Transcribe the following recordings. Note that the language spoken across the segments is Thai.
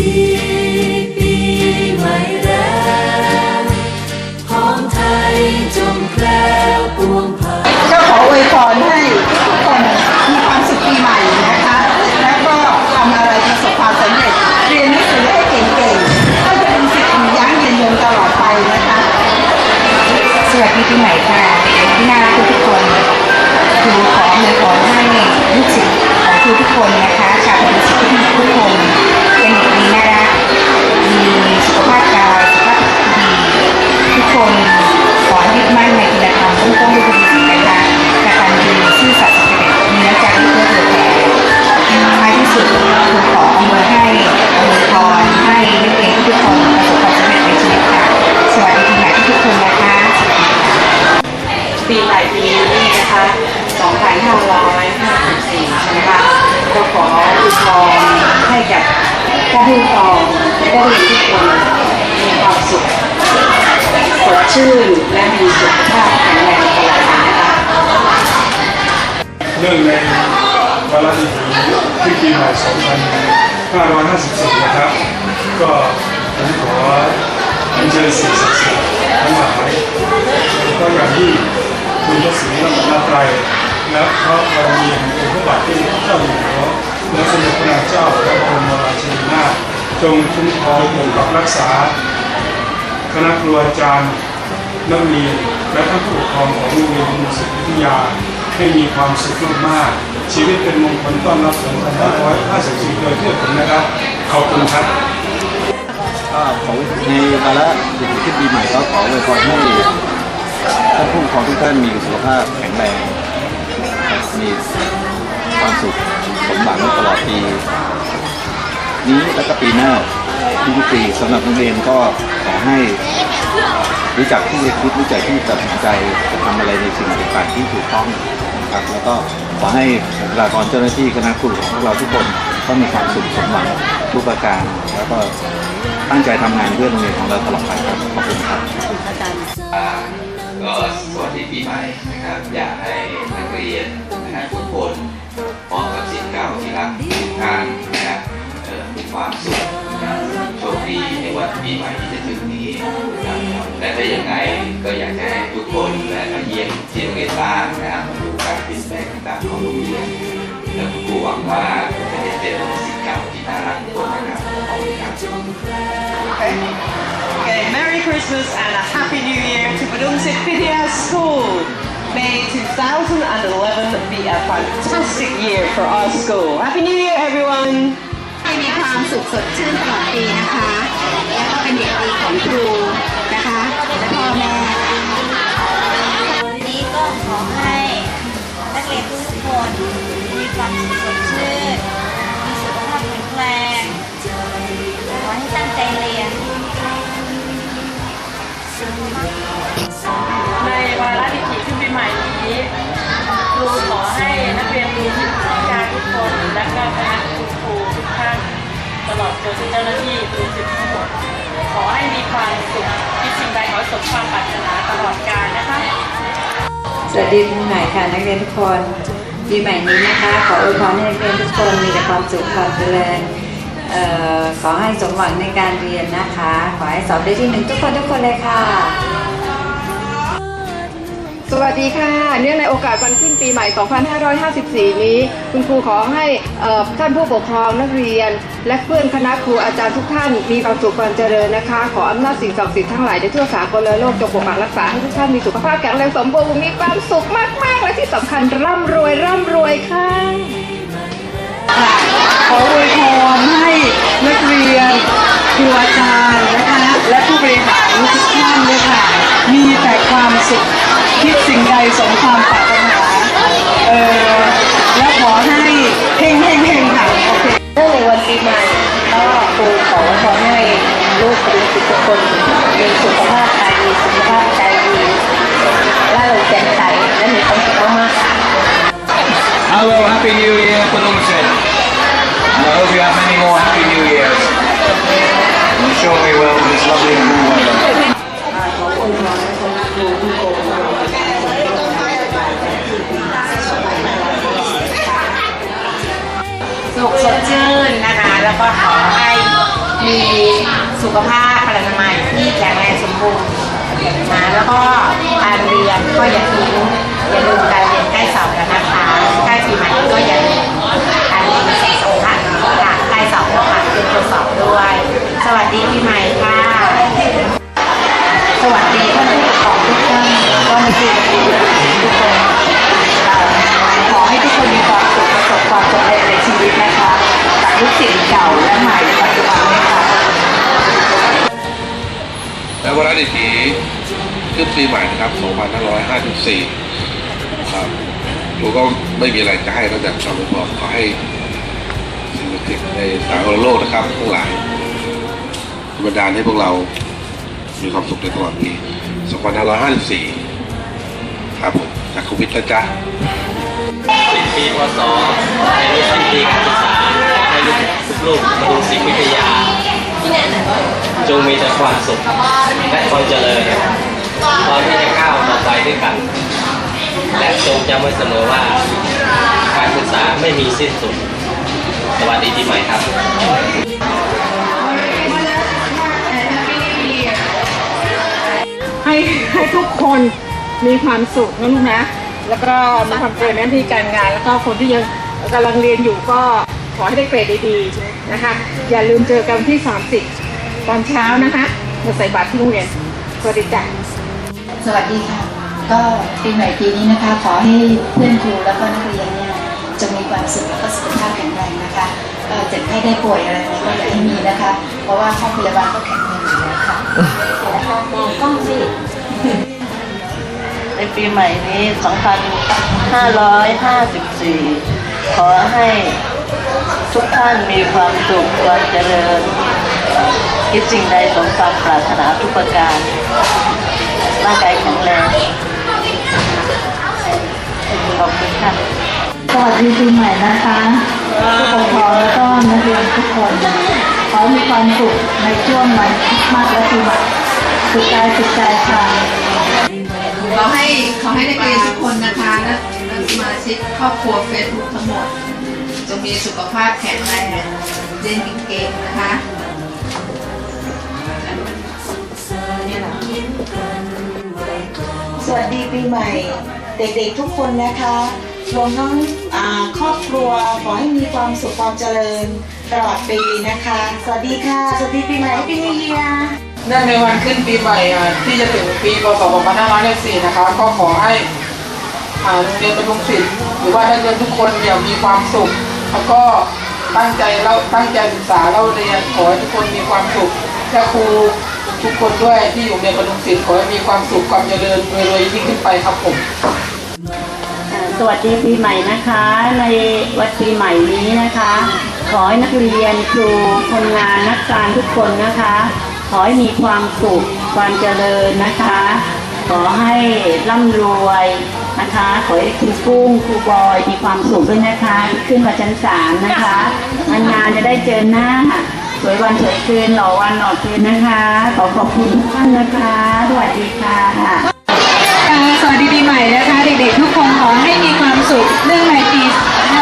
ดี ท่านผู้ปกครองและนักเรียนทุกคนมีความสุขสดชื่นและมีสุขภาพแข็งแรงตลอดไปนะคะเนื่องในวาระดีที่ปีใหม่2554 นะครับ ก็ผมขอเชิญสิ่งศักดิ์สิทธิ์ทั้งหลายก็อย่างที่คุณพระศรีรัตนตรัยและพระบารมีแห่งองค์พระบาทที่เจ้าอยู่หัว และสมเด็จพระนางเจ้าพระบรมราชินีนาถจงคุ้มครองปกปักรักษา คณะครูอาจารย์นักเรียนและท่านผู้ปกครองของโรงเรียนมุสิวิทยาให้มีความสุขมากๆชีวิตเป็นมงคลต้อนรับ2554โดยเพื่อผมนะครับขอบคุณครับก็ขอในวาระดิบขึ้นปีใหม่ก็ขออวยพรให้ท่านผู้ปกครองทุกท่านมีสุขภาพแข็งแรงมี ความสุขสมหวังตลอดปี นี้และก็ปีหน้าทุกๆปีสำหรับนักเรียนก็ขอให้รู้จักที่จะคิดรู้จักที่จะตัดสินใจจะทำอะไรในสิ่งต่างๆที่ถูกต้องนะครับแล้วก็ขอให้บุคลากรเจ้าหน้าที่คณะครูของพวกเราทุกคนต้องมีความสุขสมหวังทุกประการ แล้วก็ตั้งใจทำงานเพื่อโรงเรียนของเราตลอดไปครับขอบคุณครับอ่าก็สวัสดีปีใหม่นะครับ อยากให้นักเรียนนะครับทุกคน พร้อมกับสิทธิ์เก่าที่รักทุกท่านนะครับเอ่อมีความสุขนะโชคดีในวันปีใหม่ที่จะถึงนี้นะและถ้าอย่างไรก็อยากจะให้ทุกคนและมาเยี่ยมที่โรงเรียนบ้างนะครับมาดูการเปลี่ยนแปลงต่างๆของโรงเรียนและคุณครูหวังว่าจะได้เป็นสิทธิ์เก่าที่น่ารักทุกคนนะครับขอบคุณครับ Okay, Merry Christmas and a Happy New Year to Badungsit Vidya School. May 2011 be a fantastic year for our school. Happy New Year, everyone! ให้มีความสุขสดชื่นตลอดปีนะคะ แล้วก็เป็นเด็กดีของครู นเจ้าหน้าที่ทุกสิบทั้งหมดขอให้มีความสุขที่สิ่งใดขอให้สมความปรารถนาตลอดกาลนะคะ สวัสดีปีใหม่ค่ะนักเรียนทุกคนปีใหม่นี้นะคะ ขออวยพรให้นักเรียนทุกคนมีแต่ความสุขความเจริญเอ่อขอให้สมหวังในการเรียนนะคะ ขอให้สอบได้ที่หนึ่งทุกคนทุกคนเลยค่ะ สวัสดีค่ะ เนื่องในโอกาสวันขึ้นปีใหม่ 2554 นี้ คุณครูขอให้ท่านผู้ปกครองนักเรียน และเพื่อนคณะครูอาจารย์ทุกท่านมีความสุขความเจริญนะคะ ขออำนาจสิ่งศักดิ์สิทธิ์ทั้งหลายในทั่วสากลโลกจงปกปักรักษาให้ทุกท่านมีสุขภาพแข็งแรงสมบูรณ์มีความสุขมาก ๆ และที่สำคัญร่ำรวยร่ำรวยค่ะขออวยพรให้นักเรียนครูอาจารย์นะคะและผู้บริหารทุกท่านเลยค่ะมีแต่ความสุข สิ่งใดสมความปรารถนาเออและขอให้เฮงเฮงเฮงค่ะโอเคเนื่องในวันปีใหม่ก็ครูขอขอให้ลูกเป็นทุกคนมีสุขภาพกายดีสุขภาพใจดีร่าเริงแจ่มใสและมีความสุขมากๆค่ะ Hello Happy New Year คุณลุงเซน and I hope you have many more Happy New Years I'm sure we will in this lovely and warm weather แล้วก็ขอให้มีสุขภาพพลานามัยที่แข็งแรงสมบูรณ์นะแล้วก็การเรียนก็อย่าทิ้ง ปีใหม่นะครับ2554ครับครูก็ไม่มีอะไรจะให้นอกจากคำอวยพรขอให้สิ่งศักดิ์ในสากลโลกนะครับทั้งหลายบันดาลให้พวกเรา มีความสุขในตลอดปี2554 ครับผมจากคุณวิทย์นะจ๊ะสิบปีพศในรุ่นสิบปีการศึกษาในรุ่นทุกลูกมาดูศิลปวิทยา จงมีแต่ความสุขและความเจริญ พร้อมที่จะก้าวต่อไปด้วยกัน และจงจำไว้เสมอว่า การศึกษาไม่มีสิ้นสุด สวัสดีปีใหม่ครับ ให้ให้ทุกคนมีความสุขนะลูกนะ แล้วก็มาทำเกินหน้าที่การงาน แล้วก็คนที่ยังกำลังเรียนอยู่ก็ขอให้ได้เกรดดีๆนะคะ อย่าลืมเจอกันวันที่ 30 ตอนเช้านะคะมาใส่บาตรที่โรงเรียนสวัสดีจ้ะ สวัสดีค่ะ ก็ปีใหม่ปีนี้นะคะ ขอให้เพื่อนครูแล้วก็นักเรียนเนี่ยจงมีความสุขแล้วก็สุขภาพแข็งแรงนะคะเจ็บไข้ได้ป่วยอะไรนี่ยก็อย่าให้มีนะคะ เพราะว่าห้องพยาบาลก็แข็งแรงอยู่แล้วค่ะมองกล้องสิในปีใหม่นี้ 2554 ขอให้ทุกท่านมีความสุขความเจริญคิดสิ่งใดสมความปรารถนาทุกประการางกายแข็งแรงขอบคุณค่ะสวัสดีปีใหม่นะคะผู้ปกครองแล้วก็นักเรียนทุกคนขอมีความสุขในช่วงวันคริสต์มาสและปีใหม่สุขกายสุขใจค่ะขอให้ขอให้นักเรียนทุกคนนะคะและและสมาชิกครอบครัวเฟซบุ๊กทั้งหมดจงมีสุขภาพแข็งแรงเรียนเก่งๆนะคะ วัสดีปีใหม่ เด็กๆทุกคนนะคะรวมทั้งครอบครัวขอให้มีความสุขความเจริญตลอดปีนะคะ สวัสดีค่ะ สวัสดีปีใหม่ปีนี้เฮียเนื่องในวันขึ้นปีใหม่ที่จะถึงปีพศ2564นะคะ ก็ขอให้โรงเรียนประทุมศิลป์หรือว่านักเรียนทุกคนเนี่ยมีความสุข แล้วก็ตั้งใจเราตั้งใจศึกษาเราเรียนขอให้ทุกคนมีความสุขและครู ทุกคนด้วยที่อยู่ในประทุมศิลป์ขอให้มีความสุขความเจริญรวยๆยิ่งขึ้นไปครับผมสวัสดีปีใหม่นะคะ ในวันปีใหม่นี้นะคะ ขอให้นักเรียนครูคนงานนักการทุกคนนะคะ ขอให้มีความสุขความเจริญนะคะ ขอให้ร่ำรวยนะคะ ขอให้คุณกุ้งครูบอยมีความสุขด้วยนะคะ ขึ้นมาชั้นสามนะคะนานๆจะได้เจอหน้า สวยวันสวยคืนหล่อวันหล่อคืนนะคะ ขอขอบคุณทุกท่านนะคะ สวัสดีค่ะค่ะสวัสดีปีใหม่นะคะ เด็กๆทุกคนขอให้มีความสุขเรื่องในปี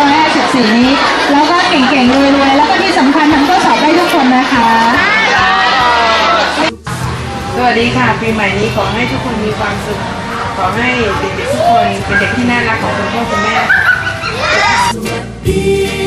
2554 นี้ แล้วก็เก่งๆรวยๆแล้วก็ที่สำคัญทำข้อสอบได้ทุกคนนะคะ สวัสดีค่ะปีใหม่นี้ขอให้ทุกคนมีความสุข ขอให้เด็กๆทุกคนเป็นเด็กที่น่ารักของคุณพ่อคุณแม่ค่ะปี